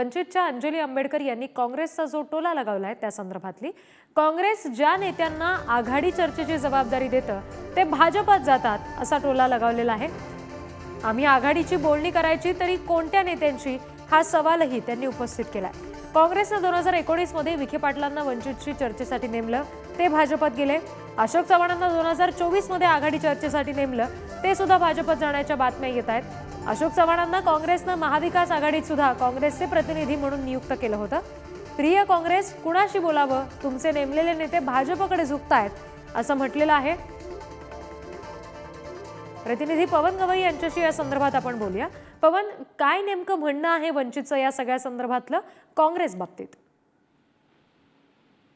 वंचितच्या अंजली आंबेडकर यांनी काँग्रेसचा जो टोला लगावलाय त्या संदर्भातली काँग्रेस ज्या नेत्यांना आघाडी चर्चेची जबाबदारी देतं ते भाजपात जातात असा टोला लगावलेला आहे. आम्ही आघाडीची बोलणी करायची तरी कोणत्या नेत्यांची हा सवालही त्यांनी उपस्थित केलाय. काँग्रेसनं दोन हजार एकोणीसमध्ये विखे पाटलांना वंचितशी चर्चेसाठी नेमलं ते भाजपात गेले. अशोक चव्हाणांना दोन हजार चोवीसमध्ये आघाडी चर्चेसाठी नेमलं ते सुद्धा भाजपात जाण्याच्या बातम्या येत आहेत. अशोक चव्हाणांना काँग्रेसनं महाविकास आघाडीत सुद्धा काँग्रेसचे प्रतिनिधी म्हणून नियुक्त केलं होतं. प्रिय काँग्रेस कुणाशी बोलावं? तुमचे नेमलेले नेते भाजपकडे झुकतायत असं म्हटलेलं आहे. प्रतिनिधी पवन गवई यांच्याशी या संदर्भात आपण बोलूया. पवन काय नेमकं म्हणणं आहे वंचितचं या सगळ्या संदर्भातलं? काँग्रेस बाबतीत.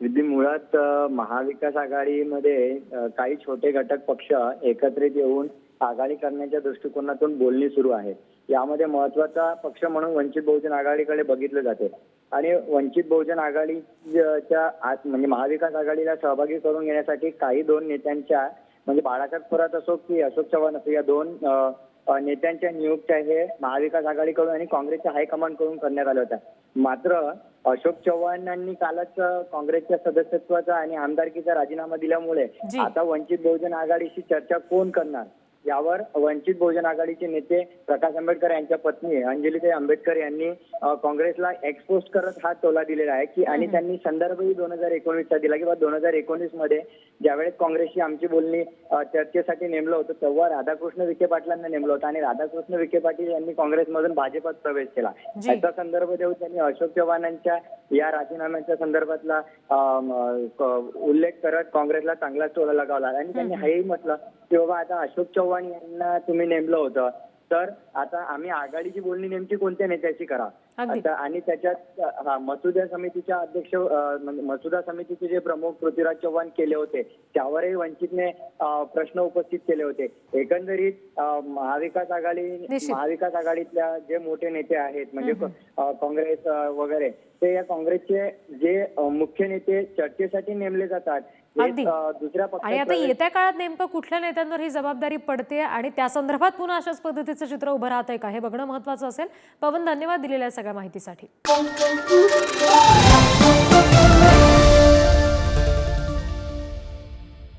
विधी मुळात महाविकास आघाडीमध्ये काही छोटे घटक पक्ष एकत्रित येऊन आघाडी करण्याच्या दृष्टिकोनातून बोलणी सुरू आहे. यामध्ये महत्त्वाचा पक्ष म्हणून वंचित बहुजन आघाडीकडे बघितले जाते. आणि वंचित बहुजन आघाडीच्या आत म्हणजे महाविकास आघाडीला सहभागी करून घेण्यासाठी काही दोन नेत्यांच्या म्हणजे बाळासाहेब थोरात असो की अशोक चव्हाण असो या दोन नेत्यांच्या नियुक्त्या हे महाविकास आघाडीकडून आणि काँग्रेसच्या हायकमांडकडून करण्यात आल्या होत्या. मात्र अशोक चव्हाणांनी कालच काँग्रेसच्या सदस्यत्वाचा आणि आमदारकीचा राजीनामा दिल्यामुळे. आता वंचित बहुजन आघाडीशी चर्चा कोण करणार? यावर वंचित बहुजन आघाडीचे नेते प्रकाश आंबेडकर यांच्या पत्नी अंजलीताई आंबेडकर यांनी काँग्रेसला एक्सपोज करत हा टोला दिलेला आहे की आणि त्यांनी संदर्भही दोन हजार एकोणीसचा दिला किंवा दोन हजार एकोणीसमध्ये ज्यावेळेस काँग्रेसची आमची बोलणी चर्चेसाठी नेमलं होतं तेव्हा राधाकृष्ण विखे पाटलांना नेमलं होतं आणि राधाकृष्ण विखे पाटील यांनी काँग्रेसमधून भाजपात प्रवेश केला. याचा संदर्भ देऊन त्यांनी अशोक चव्हाणांच्या या राजीनाम्याच्या संदर्भातला उल्लेख करत काँग्रेसला चांगला टोला लगावला. आणि त्यांनी हेही म्हटलं की बाबा आता अशोक चव्हाण यांना तुम्ही नेमलं होतं तर आता आम्ही आघाडीची बोलणी नेमकी कोणत्या नेत्याशी करा. आता आणि त्याच्यात हा मसुदा समितीच्या अध्यक्ष म्हणजे मसुदा समितीचे जे प्रमुख पृथ्वीराज चव्हाण केले होते त्यावरही वंचितने प्रश्न उपस्थित केले होते एकंदरीत महाविकास आघाडी. महाविकास आघाडीतल्या जे मोठे नेते आहेत म्हणजे काँग्रेस वगैरे ते या काँग्रेसचे जे मुख्य नेते चर्चेसाठी नेमले जातात अगदी. दुसऱ्या आणि आता येत्या काळात नेमकं कुठल्या नेत्यांवर ही जबाबदारी पडते आणि त्या संदर्भात पुन्हा अशाच पद्धतीचं चित्र उभं राहत आहे का? हे बघणं महत्वाचं असेल. पवन धन्यवाद दिलेल्या सगळ्या माहितीसाठी.